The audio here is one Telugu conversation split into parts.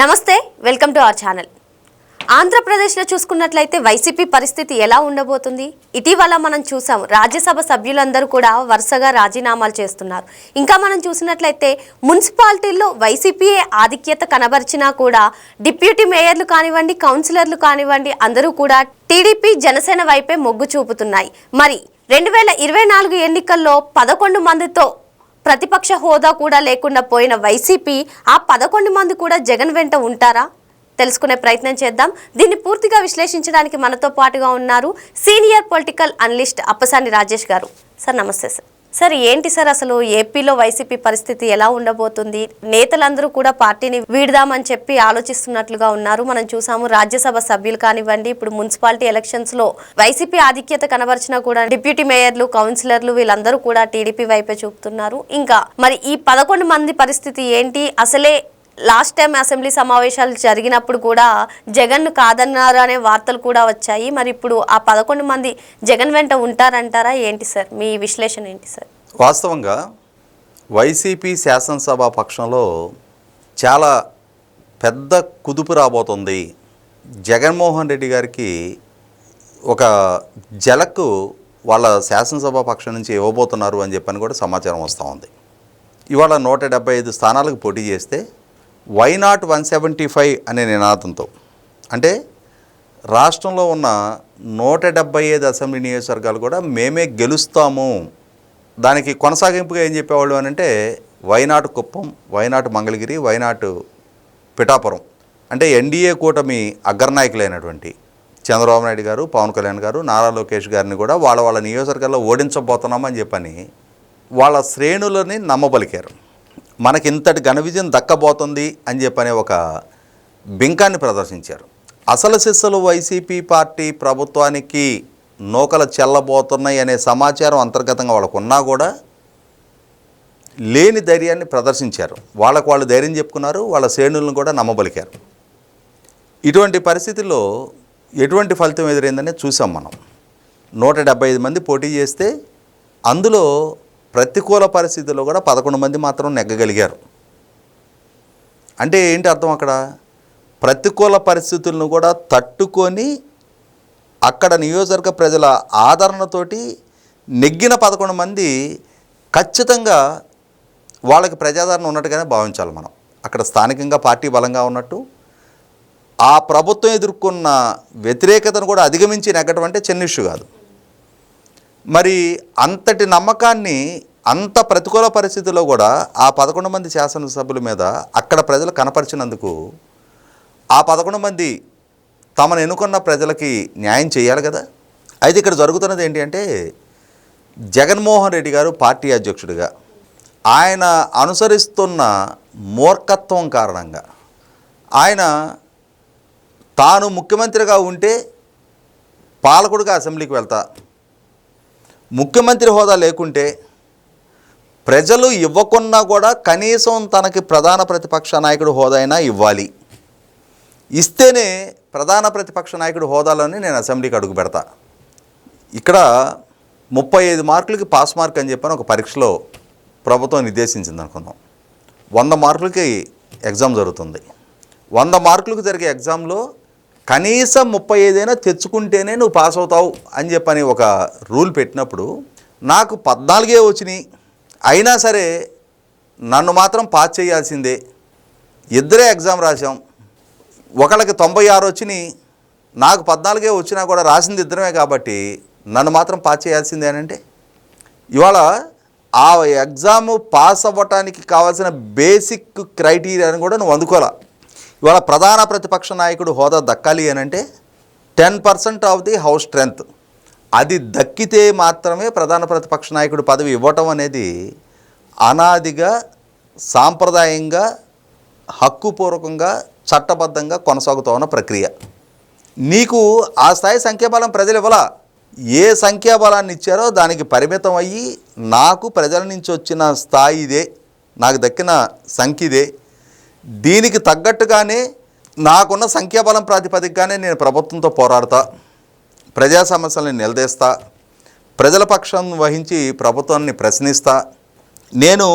నమస్తే వెల్కమ్ టు అవర్ ఛానల్. ఆంధ్రప్రదేశ్లో చూసుకున్నట్లయితే వైసీపీ పరిస్థితి ఎలా ఉండబోతుంది? ఇటీవల మనం చూసాం రాజ్యసభ సభ్యులందరూ కూడా వరుసగా రాజీనామాలు చేస్తున్నారు. ఇంకా మనం చూసినట్లయితే మున్సిపాలిటీల్లో వైసీపీఏ ఆధిక్యత కనబరిచినా కూడా డిప్యూటీ మేయర్లు కానివ్వండి కౌన్సిలర్లు కానివ్వండి అందరూ కూడా టీడీపీ జనసేన వైపే మొగ్గు చూపుతున్నాయి. మరి రెండు వేల ఇరవై నాలుగు ఎన్నికల్లో పదకొండు మందితో ప్రతిపక్ష హోదా కూడా లేకుండా పోయిన వైసీపీ ఆ పదకొండు మంది కూడా జగన్ వెంట ఉంటారా? తెలుసుకునే ప్రయత్నం చేద్దాం. దీన్ని పూర్తిగా విశ్లేషించడానికి మనతో పాటుగా ఉన్నారు senior political analyst Appasani Rajesh గారు. సార్ నమస్తే సార్. సార్ ఏంటి సార్ అసలు ఏపీలో వైసీపీ పరిస్థితి ఎలా ఉండబోతుంది? నేతలందరూ కూడా పార్టీని వీడదామని చెప్పి ఆలోచిస్తున్నట్లుగా ఉన్నారు. మనం చూసాము రాజ్యసభ సభ్యులు కానివ్వండి ఇప్పుడు మున్సిపాలిటీ ఎలక్షన్స్లో వైసీపీ ఆధిక్యత కనబరిచినా కూడా డిప్యూటీ మేయర్లు కౌన్సిలర్లు వీళ్ళందరూ కూడా టీడీపీ వైపే చూపుతున్నారు. ఇంకా మరి ఈ పదకొండు మంది పరిస్థితి ఏంటి? అసలే లాస్ట్ టైం అసెంబ్లీ సమావేశాలు జరిగినప్పుడు కూడా జగన్ కాదన్నారు అనే వార్తలు కూడా వచ్చాయి. మరి ఇప్పుడు ఆ పదకొండు మంది జగన్ వెంట ఉంటారంటారా? ఏంటి సార్? మీ విశ్లేషణ ఏంటి సార్? వాస్తవంగా వైసీపీ శాసనసభ పక్షంలో చాలా పెద్ద కుదుపు రాబోతుంది. జగన్మోహన్ రెడ్డి గారికి ఒక జలకు వాళ్ళ శాసనసభ పక్షం నుంచి ఇవ్వబోతున్నారు అని చెప్పని కూడా సమాచారం వస్తూ ఉంది. ఇవాళ నూట డెబ్బై ఐదు స్థానాలకు పోటీ చేస్తే why not one seventy five అనే నినాదంతో? అంటే రాష్ట్రంలో ఉన్న నూట డెబ్బై ఐదు అసెంబ్లీ నియోజకవర్గాలు కూడా మేమే గెలుస్తాము. దానికి కొనసాగింపుగా ఏం చెప్పేవాళ్ళు అని అంటే వైనాటు కుప్పం వైనాటు మంగళగిరి వైనాటు పిఠాపురం? అంటే ఎన్డీఏ కూటమి అగ్రనాయకులైనటువంటి చంద్రబాబు నాయుడు గారు పవన్ కళ్యాణ్ గారు నారా లోకేష్ గారిని కూడా వాళ్ళ వాళ్ళ నియోజకవర్గాల్లో ఓడించబోతున్నామని చెప్పని వాళ్ళ శ్రేణులని నమ్మబలికారు. మనకి ఇంతటి ఘన విజయం దక్కబోతుంది అని చెప్పనే ఒక బింకాన్ని ప్రదర్శించారు. అసలు శిస్సులు వైసీపీ పార్టీ ప్రభుత్వానికి నూకలు చెల్లబోతున్నాయి అనే సమాచారం అంతర్గతంగా వాళ్ళకు ఉన్నా కూడా లేని ధైర్యాన్ని ప్రదర్శించారు. వాళ్ళకు వాళ్ళు ధైర్యం చెప్పుకున్నారు వాళ్ళ శ్రేణులను కూడా నమ్మబలికారు. ఇటువంటి పరిస్థితుల్లో ఎటువంటి ఫలితం ఎదురైందనే చూసాం మనం. నూట ఐదు మంది పోటీ చేస్తే అందులో ప్రతికూల పరిస్థితుల్లో కూడా పదకొండు మంది మాత్రం నెగ్గగలిగారు. అంటే ఏంటి అర్థం అక్కడ? ప్రతికూల పరిస్థితులను కూడా తట్టుకొని అక్కడ నియోజకవర్గ ప్రజల ఆదరణతోటి నెగ్గిన పదకొండు మంది ఖచ్చితంగా వాళ్ళకి ప్రజాదరణ ఉన్నట్టుగానే భావించాలి మనం. అక్కడ స్థానికంగా పార్టీ బలంగా ఉన్నట్టు ఆ ప్రభుత్వం ఎదుర్కొన్న వ్యతిరేకతను కూడా అధిగమించి నెగ్గటం అంటే చిన్న ఇష్యూ కాదు. మరి అంతటి నమ్మకాన్ని అంత ప్రతికూల పరిస్థితుల్లో కూడా ఆ పదకొండు మంది శాసనసభ్యుల మీద అక్కడ ప్రజలు కనపరిచినందుకు ఆ పదకొండు మంది తమను ఎన్నుకున్న ప్రజలకి న్యాయం చేయాలి కదా? అయితే ఇక్కడ జరుగుతున్నది ఏంటి అంటే జగన్మోహన్ రెడ్డి గారు పార్టీ అధ్యక్షుడిగా ఆయన అనుసరిస్తున్న మూర్ఖత్వం కారణంగా ఆయన తాను ముఖ్యమంత్రిగా ఉంటే పాలకుడిగా అసెంబ్లీకి వెళ్తా ముఖ్యమంత్రి హోదా లేకుంటే ప్రజలు ఇవ్వకున్నా కూడా కనీసం తనకి ప్రధాన ప్రతిపక్ష నాయకుడు హోదా అయినా ఇవ్వాలి. ఇస్తేనే ప్రధాన ప్రతిపక్ష నాయకుడు హోదాలోనే నేను అసెంబ్లీకి అడుగు పెడతా. ఇక్కడ ముప్పై ఐదు మార్కులకి పాస్ మార్క్ అని చెప్పని ఒక పరీక్షలో ప్రభుత్వం నిర్దేశించింది అనుకుందాం. వంద మార్కులకి ఎగ్జామ్ జరుగుతుంది. వంద మార్కులకు జరిగే ఎగ్జామ్లో కనీసం ముప్పై ఐదైనా తెచ్చుకుంటేనే నువ్వు పాస్ అవుతావు అని చెప్పని ఒక రూల్ పెట్టినప్పుడు నాకు పద్నాలుగే వచ్చినాయి. అయినా సరే నన్ను మాత్రం పాస్ చేయాల్సిందే. ఇద్దరే ఎగ్జామ్ రాసాం ఒకళ్ళకి తొంభై ఆరు వచ్చినాయి. నాకు పద్నాలుగే వచ్చినా కూడా రాసింది ఇద్దరమే కాబట్టి నన్ను మాత్రం పాస్ చేయాల్సిందే అంటే? ఇవాళ ఆ ఎగ్జామ్ పాస్ అవ్వటానికి కావాల్సిన బేసిక్ క్రైటీరియాని కూడా నువ్వు అందుకోవాలా? ఇవాళ ప్రధాన ప్రతిపక్ష నాయకుడు హోదా దక్కాలి అనంటే ten percent of the house strength. అది దక్కితే మాత్రమే ప్రధాన ప్రతిపక్ష నాయకుడు పదవి ఇవ్వటం అనేది అనాదిగా సాంప్రదాయంగా హక్కుపూర్వకంగా చట్టబద్ధంగా కొనసాగుతూ ఉన్న ప్రక్రియ. నీకు ఆ స్థాయి సంఖ్యాబలం ప్రజలు ఇవ్వలా? ఏ సంఖ్యాబలాన్ని ఇచ్చారో దానికి పరిమితం అయ్యి నాకు ప్రజల నుంచి వచ్చిన స్థాయి ఇదే నాకు దక్కిన సంఖ్య ఇదే దీనికి తగ్గట్టుగానే నాకున్న సంఖ్యాబలం ప్రాతిపదికగానే నేను ప్రభుత్వంతో పోరాడతా. ప్రజా సమస్యలను నిలదీస్తా. ప్రజల పక్షం వహించి ప్రభుత్వాన్ని ప్రశ్నిస్తా. నేను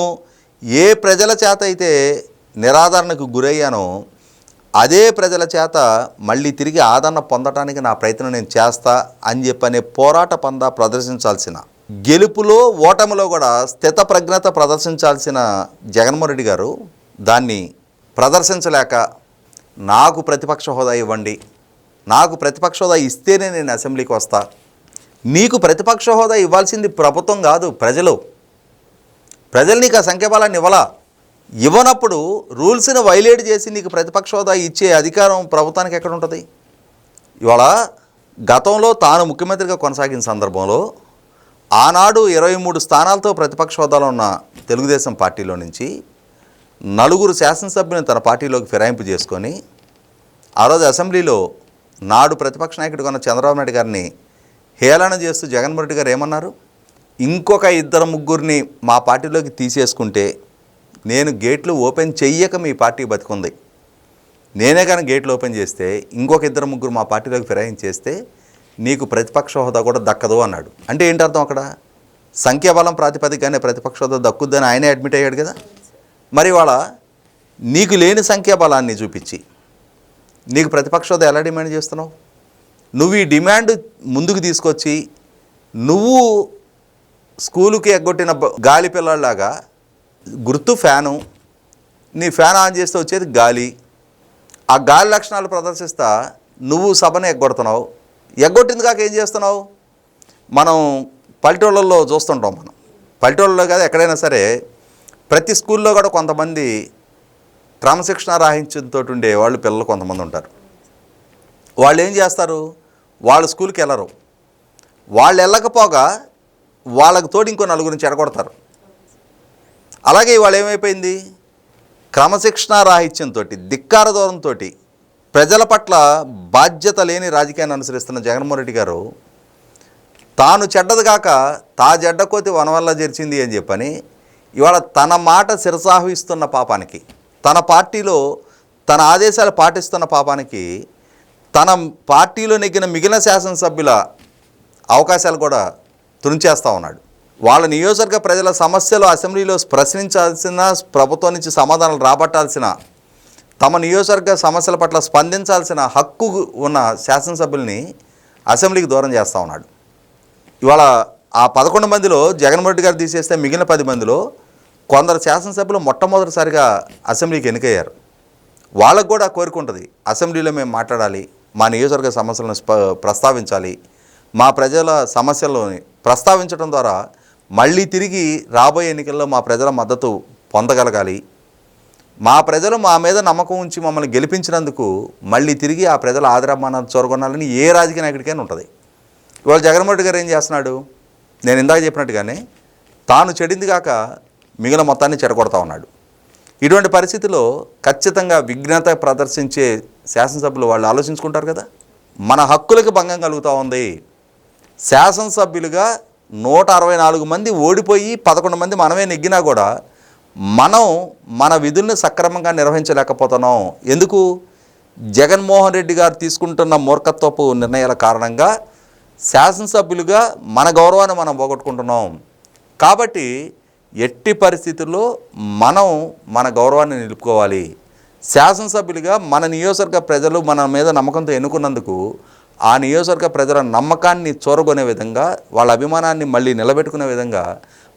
ఏ ప్రజల చేత అయితే నిరాదరణకు గురయ్యానో అదే ప్రజల చేత మళ్ళీ తిరిగి ఆదరణ పొందడానికి నా ప్రయత్నం నేను చేస్తా అని చెప్పనే పోరాట పంద ప్రదర్శించాల్సిన గెలుపులో ఓటమిలో కూడా స్థిత ప్రజ్ఞత ప్రదర్శించాల్సిన జగన్మోహన్ రెడ్డి గారు దాన్ని ప్రదర్శించలేక నాకు ప్రతిపక్ష హోదా ఇవ్వండి నాకు ప్రతిపక్ష హోదా ఇస్తేనే నేను అసెంబ్లీకి వస్తా. నీకు ప్రతిపక్ష హోదా ఇవ్వాల్సింది ప్రభుత్వం కాదు ప్రజలు. ప్రజలు నీకు ఆ సంఖ్యాబలాన్ని ఇవ్వలా? ఇవ్వనప్పుడు రూల్స్ని వైలేట్ చేసి నీకు ప్రతిపక్ష హోదా ఇచ్చే అధికారం ప్రభుత్వానికి ఎక్కడ ఉంటుంది? ఇవాళ గతంలో తాను ముఖ్యమంత్రిగా కొనసాగిన సందర్భంలో ఆనాడు ఇరవై మూడు స్థానాలతో ప్రతిపక్ష హోదాలో ఉన్న తెలుగుదేశం పార్టీలో నుంచి నలుగురు శాసనసభ్యులను తన పార్టీలోకి ఫిరాయింపు చేసుకొని ఆ రోజు అసెంబ్లీలో నాడు ప్రతిపక్ష నాయకుడు కొన్న చంద్రబాబు నాయుడు గారిని హేళన చేస్తూ జగన్మోహన్ రెడ్డి గారు ఏమన్నారు? ఇంకొక ఇద్దరు ముగ్గురిని మా పార్టీలోకి తీసేసుకుంటే నేను గేట్లు ఓపెన్ చెయ్యక మీ పార్టీ బతికుంది. నేనే కానీ గేట్లు ఓపెన్ చేస్తే ఇంకొక ఇద్దరు ముగ్గురు మా పార్టీలోకి ఫిరాయించేస్తే నీకు ప్రతిపక్ష హోదా కూడా దక్కదు అన్నాడు. అంటే ఏంటి అర్థం అక్కడ? సంఖ్యాబలం ప్రాతిపదికగానే ప్రతిపక్ష హోదా దక్కుద్దని ఆయనే అడ్మిట్ అయ్యాడు కదా? మరి వాళ్ళ నీకు లేని సంఖ్యాబలాన్ని చూపించి నీకు ప్రతిపక్ష హోదా ఎలా డిమాండ్ చేస్తున్నావు? నువ్వు ఈ డిమాండ్ ముందుకు తీసుకొచ్చి నువ్వు స్కూలుకి ఎగ్గొట్టిన గాలి పిల్లల్లాగా గుర్తు ఫ్యాను నీ ఫ్యాన్ ఆన్ చేస్తే వచ్చేది గాలి. ఆ గాలి లక్షణాలు ప్రదర్శిస్తా నువ్వు సభను ఎగ్గొడుతున్నావు. ఎగ్గొట్టింది కాక ఏం చేస్తున్నావు? మనం పల్లెటూళ్ళల్లో చూస్తుంటాం మనం. పల్లెటూళ్ళలో కాదు ఎక్కడైనా సరే ప్రతి స్కూల్లో కూడా కొంతమంది క్రమశిక్షణ రాహించడంతో ఉండే వాళ్ళు పిల్లలు కొంతమంది ఉంటారు. వాళ్ళు ఏం చేస్తారు? వాళ్ళ స్కూల్కి వెళ్ళరు. వాళ్ళు వెళ్ళకపోగా వాళ్ళకు తోడు ఇంకో నలుగురిని చెడగొడతారు. అలాగే ఇవాళ ఏమైపోయింది? క్రమశిక్షణ రాహిత్యంతో ధిక్కార దూరంతో ప్రజల పట్ల బాధ్యత లేని రాజకీయాన్ని అనుసరిస్తున్న జగన్మోహన్ రెడ్డి గారు తాను చెడ్డది కాక తా జడ్డ కోతి వనవల్ల జరిచింది అని చెప్పని ఇవాళ తన మాట శిరసాహిస్తున్న పాపానికి తన పార్టీలో తన ఆదేశాలు పాటిస్తున్న పాపానికి తన పార్టీలో నెగ్గిన మిగిలిన శాసనసభ్యుల అవకాశాలు కూడా తుంచేస్తూ ఉన్నాడు. వాళ్ళ నియోజకవర్గ ప్రజల సమస్యలు అసెంబ్లీలో ప్రశ్నించాల్సిన ప్రభుత్వం నుంచి సమాధానాలు రాబట్టాల్సిన తమ నియోజకవర్గ సమస్యల పట్ల స్పందించాల్సిన హక్కు ఉన్న శాసనసభ్యుల్ని అసెంబ్లీకి దూరం చేస్తూ ఉన్నాడు. ఇవాళ ఆ పదకొండు మందిలో జగన్మోహన్ రెడ్డి గారు తీసేస్తే మిగిలిన పది మందిలో కొందరు శాసనసభ్యులు మొట్టమొదటిసారిగా అసెంబ్లీకి ఎన్నికయ్యారు. వాళ్ళకు కూడా కోరిక ఉంటుంది అసెంబ్లీలో మేము మాట్లాడాలి మా నియోజకవర్గ సమస్యలను ప్రస్తావించాలి మా ప్రజల సమస్యలను ప్రస్తావించడం ద్వారా మళ్ళీ తిరిగి రాబోయే ఎన్నికల్లో మా ప్రజల మద్దతు పొందగలగాలి. మా ప్రజలు మా మీద నమ్మకం ఉంచి మమ్మల్ని గెలిపించినందుకు మళ్ళీ తిరిగి ఆ ప్రజల ఆదరమానాలు చూరగొనాలని ఏ రాజకీయ నాయకుడికైనా ఉంటుంది. ఇవాళ జగన్మోహన్ రెడ్డి గారు ఏం చేస్తున్నాడు? నేను ఇందాక చెప్పినట్టుగానే తాను చెడింది కాక మిగిలిన మొత్తాన్ని చెడగొడతా ఉన్నాడు. ఇటువంటి పరిస్థితిలో ఖచ్చితంగా విఘ్నత ప్రదర్శించే శాసనసభ్యులు వాళ్ళు ఆలోచించుకుంటారు కదా? మన హక్కులకు భంగం కలుగుతూ ఉంది. శాసనసభ్యులుగా నూట అరవై నాలుగు మంది ఓడిపోయి పదకొండు మంది మనమే నెగ్గినా కూడా మనం మన విధుల్ని సక్రమంగా నిర్వహించలేకపోతున్నాం. ఎందుకు? జగన్మోహన్ రెడ్డి గారు తీసుకుంటున్న మూర్ఖత్వపు నిర్ణయాల కారణంగా శాసనసభ్యులుగా మన గౌరవాన్ని మనం పోగొట్టుకుంటున్నాం. కాబట్టి ఎట్టి పరిస్థితుల్లో మనం మన గౌరవాన్ని నిలుపుకోవాలి. శాసనసభ్యులుగా మన నియోజకవర్గ ప్రజలు మన మీద నమ్మకంతో ఎన్నుకున్నందుకు ఆ నియోజకవర్గ ప్రజల నమ్మకాన్ని చూరగొనే విధంగా వాళ్ళ అభిమానాన్ని మళ్ళీ నిలబెట్టుకునే విధంగా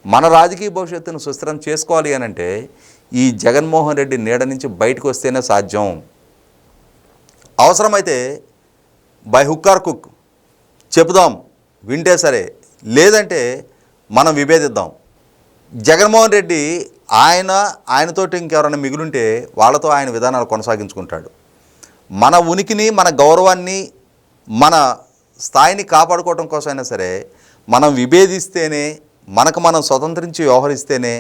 మన రాజకీయ భవిష్యత్తును సుస్థిరం చేసుకోవాలి అని అంటే ఈ జగన్మోహన్ రెడ్డి నీడ నుంచి బయటకు వస్తేనే సాధ్యం. అవసరమైతే బై హుక్కార్ కుక్ చెబుదాం వింటే సరే. లేదంటే మనం విభేదిద్దాం. జగన్మోహన్ రెడ్డి ఆయన ఆయనతోటి ఇంకెవరైనా మిగులుంటే వాళ్ళతో ఆయన విధానాలు కొనసాగించుకుంటాడు. మన ఉనికిని మన గౌరవాన్ని మన స్థాయిని కాపాడుకోవడం కోసమైనా సరే మనం విభేదిస్తేనే మనకు మనం స్వతంత్రించి వ్యవహరిస్తేనే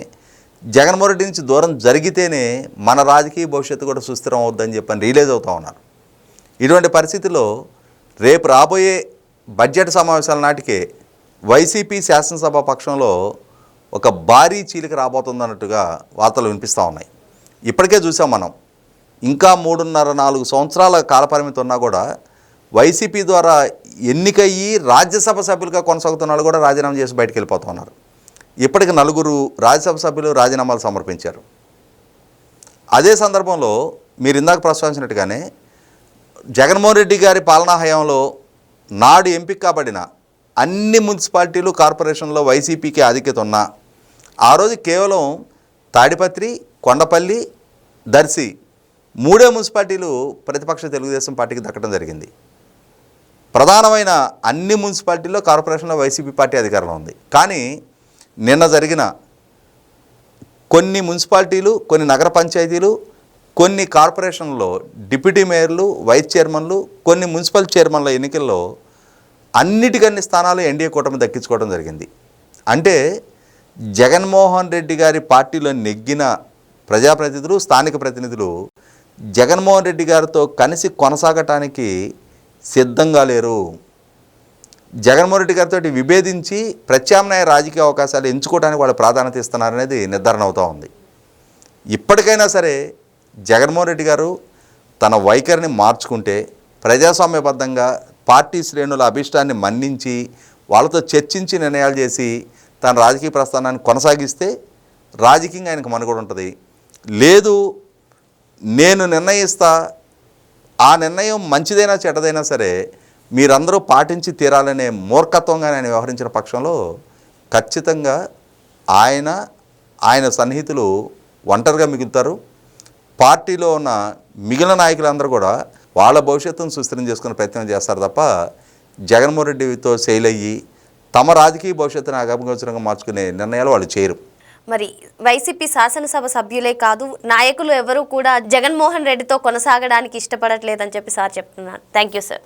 జగన్మోహన్ రెడ్డి నుంచి దూరం జరిగితేనే మన రాజకీయ భవిష్యత్తు కూడా సుస్థిరం అవుద్దని చెప్పని రియలైజ్ అవుతా ఉన్నారు. ఇటువంటి పరిస్థితుల్లో రేపు రాబోయే బడ్జెట్ సమావేశాల నాటికే వైసీపీ శాసనసభ పక్షంలో ఒక భారీ చీలిక రాబోతుందన్నట్టుగా వార్తలు వినిపిస్తూ ఉన్నాయి. ఇప్పటికే చూసాం మనం. ఇంకా మూడున్నర నాలుగు సంవత్సరాల కాలపరిమితి ఉన్నా కూడా వైసీపీ ద్వారా ఎన్నికయ్యి రాజ్యసభ సభ్యులుగా కొనసాగుతున్న వాళ్ళు కూడా రాజీనామా చేసి బయటకు వెళ్ళిపోతూ ఉన్నారు. ఇప్పటికి నలుగురు రాజ్యసభ సభ్యులు రాజీనామాలు సమర్పించారు. అదే సందర్భంలో మీరు ఇందాక ప్రస్తావించినట్టుగానే జగన్మోహన్ రెడ్డి గారి పాలనా హయాంలో నాడు ఎంపిక కాబడిన అన్ని మున్సిపాలిటీలు కార్పొరేషన్లో వైసీపీకి ఆధిక్యత ఉన్నా ఆ రోజు కేవలం తాడిపత్రి కొండపల్లి దర్శి మూడే మున్సిపాలిటీలు ప్రతిపక్ష తెలుగుదేశం పార్టీకి దక్కడం జరిగింది. ప్రధానమైన అన్ని మున్సిపాలిటీల్లో కార్పొరేషన్లో వైసీపీ పార్టీ అధికారంలో ఉంది. కానీ నిన్న జరిగిన కొన్ని మున్సిపాలిటీలు కొన్ని నగర పంచాయతీలు కొన్ని కార్పొరేషన్లో డిప్యూటీ మేయర్లు వైస్ చైర్మన్లు కొన్ని మున్సిపల్ చైర్మన్ల ఎన్నికల్లో అన్నిటికన్ని స్థానాలు ఎన్డీఏ కూటమి దక్కించుకోవడం జరిగింది. అంటే జగన్మోహన్ రెడ్డి గారి పార్టీలో నెగ్గిన ప్రజాప్రతినిధులు స్థానిక ప్రతినిధులు జగన్మోహన్ రెడ్డి గారితో కలిసి కొనసాగటానికి సిద్ధంగా లేరు. జగన్మోహన్ రెడ్డి గారితో విభేదించి ప్రత్యామ్నాయ రాజకీయ అవకాశాలు ఎంచుకోవడానికి వాళ్ళు ప్రాధాన్యత ఇస్తున్నారనేది నిర్ధారణ అవుతూ ఉంది. ఇప్పటికైనా సరే జగన్మోహన్ రెడ్డి గారు తన వైఖరిని మార్చుకుంటే ప్రజాస్వామ్యబద్ధంగా పార్టీ శ్రేణుల అభిష్టాన్ని మన్నించి వాళ్ళతో చర్చించి నిర్ణయాలు చేసి తన రాజకీయ ప్రస్థానాన్ని కొనసాగిస్తే రాజకీయంగా ఆయనకు మనుగడ ఉంటుంది. లేదు నేను నిర్ణయిస్తా ఆ నిర్ణయం మంచిదైనా చెడ్డదైనా సరే మీరందరూ పాటించి తీరాలనే మూర్ఖత్వంగా ఆయన వ్యవహరించిన పక్షంలో ఖచ్చితంగా ఆయన ఆయన సన్నిహితులు ఒంటరిగా మిగులుతారు. పార్టీలో ఉన్న మిగిలిన నాయకులందరూ కూడా వాళ్ళ భవిష్యత్తును సుస్థిరం చేసుకునే ప్రయత్నం చేస్తారు తప్ప జగన్మోహన్ రెడ్డితో ఫెయిల్ అయ్యి తమ రాజకీయ భవిష్యత్తును అగమగోచరంగా మార్చుకునే నిర్ణయాలు వాళ్ళు చేయరు. మరి వైసీపీ శాసనసభ సభ్యులే కాదు నాయకులు ఎవరు కూడా జగన్మోహన్ రెడ్డితో కొనసాగడానికి ఇష్టపడట్లేదని చెప్పి సార్ చెప్తున్నారు. Thank you sir.